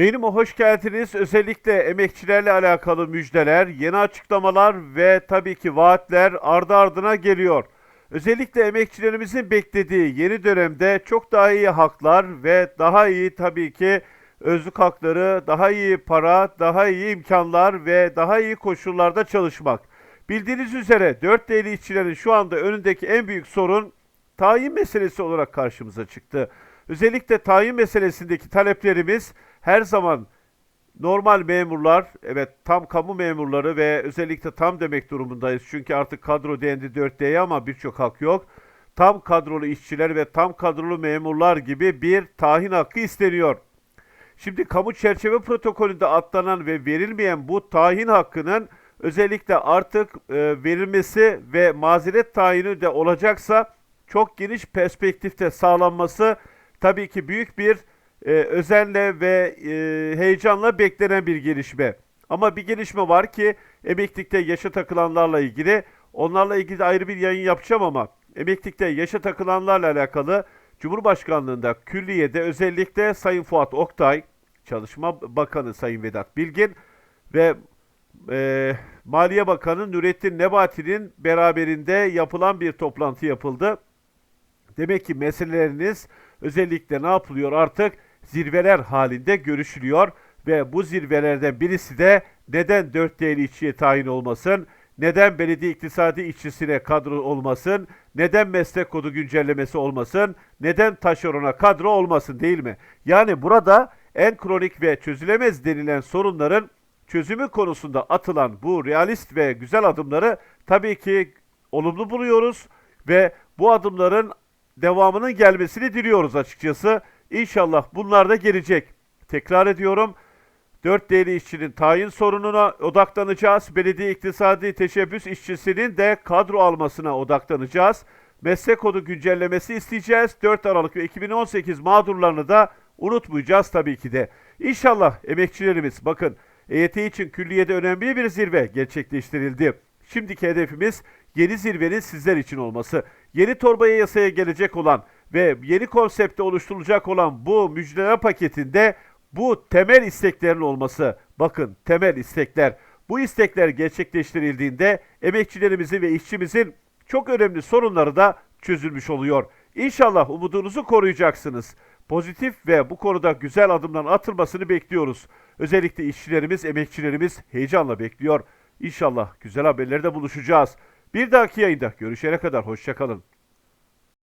Yayınıma hoş geldiniz. Özellikle emekçilerle alakalı müjdeler, yeni açıklamalar ve tabii ki vaatler ardı ardına geliyor. Özellikle emekçilerimizin beklediği yeni dönemde çok daha iyi haklar ve daha iyi tabii ki özlük hakları, daha iyi para, daha iyi imkanlar ve daha iyi koşullarda çalışmak. Bildiğiniz üzere 4 değerli işçilerin şu anda önündeki en büyük sorun tayin meselesi olarak karşımıza çıktı. Özellikle tayin meselesindeki taleplerimiz her zaman normal memurlar, evet tam kamu memurları ve özellikle tam demek durumundayız. Çünkü artık kadro dendi 4D'ye ama birçok hak yok. Tam kadrolu işçiler ve tam kadrolu memurlar gibi bir tahin hakkı isteniyor. Şimdi kamu çerçeve protokolünde atlanan ve verilmeyen bu tayin hakkının özellikle artık e, verilmesi ve mazeret tayini de olacaksa çok geniş perspektifte sağlanması tabii ki büyük bir e, özenle ve e, heyecanla beklenen bir gelişme. Ama bir gelişme var ki emeklilikte yaşa takılanlarla ilgili. Onlarla ilgili ayrı bir yayın yapacağım ama emeklilikte yaşa takılanlarla alakalı Cumhurbaşkanlığında külliyede özellikle Sayın Fuat Oktay, Çalışma Bakanı Sayın Vedat Bilgin ve e, Maliye Bakanı Nurettin Nebati'nin beraberinde yapılan bir toplantı yapıldı. Demek ki meseleleriniz özellikle ne yapılıyor artık? Zirveler halinde görüşülüyor ve bu zirvelerden birisi de neden 4 değerli işçiye tayin olmasın, neden belediye iktisadi işçisine kadro olmasın, neden meslek kodu güncellemesi olmasın, neden taşerona kadro olmasın değil mi? Yani burada en kronik ve çözülemez denilen sorunların çözümü konusunda atılan bu realist ve güzel adımları tabii ki olumlu buluyoruz ve bu adımların devamının gelmesini diliyoruz açıkçası. İnşallah bunlar da gelecek. Tekrar ediyorum. 4 değerli işçinin tayin sorununa odaklanacağız. Belediye iktisadi teşebbüs işçisinin de kadro almasına odaklanacağız. Meslek kodu güncellemesi isteyeceğiz. 4 Aralık ve 2018 mağdurlarını da unutmayacağız tabii ki de. İnşallah emekçilerimiz bakın EYT için külliyede önemli bir zirve gerçekleştirildi. Şimdiki hedefimiz yeni zirvenin sizler için olması. Yeni torbaya yasaya gelecek olan ve yeni konsepte oluşturulacak olan bu müjdeler paketinde bu temel isteklerin olması. Bakın temel istekler. Bu istekler gerçekleştirildiğinde emekçilerimizin ve işçimizin çok önemli sorunları da çözülmüş oluyor. İnşallah umudunuzu koruyacaksınız. Pozitif ve bu konuda güzel adımların atılmasını bekliyoruz. Özellikle işçilerimiz, emekçilerimiz heyecanla bekliyor. İnşallah güzel haberlerde buluşacağız. Bir dahaki yayında görüşene kadar hoşçakalın.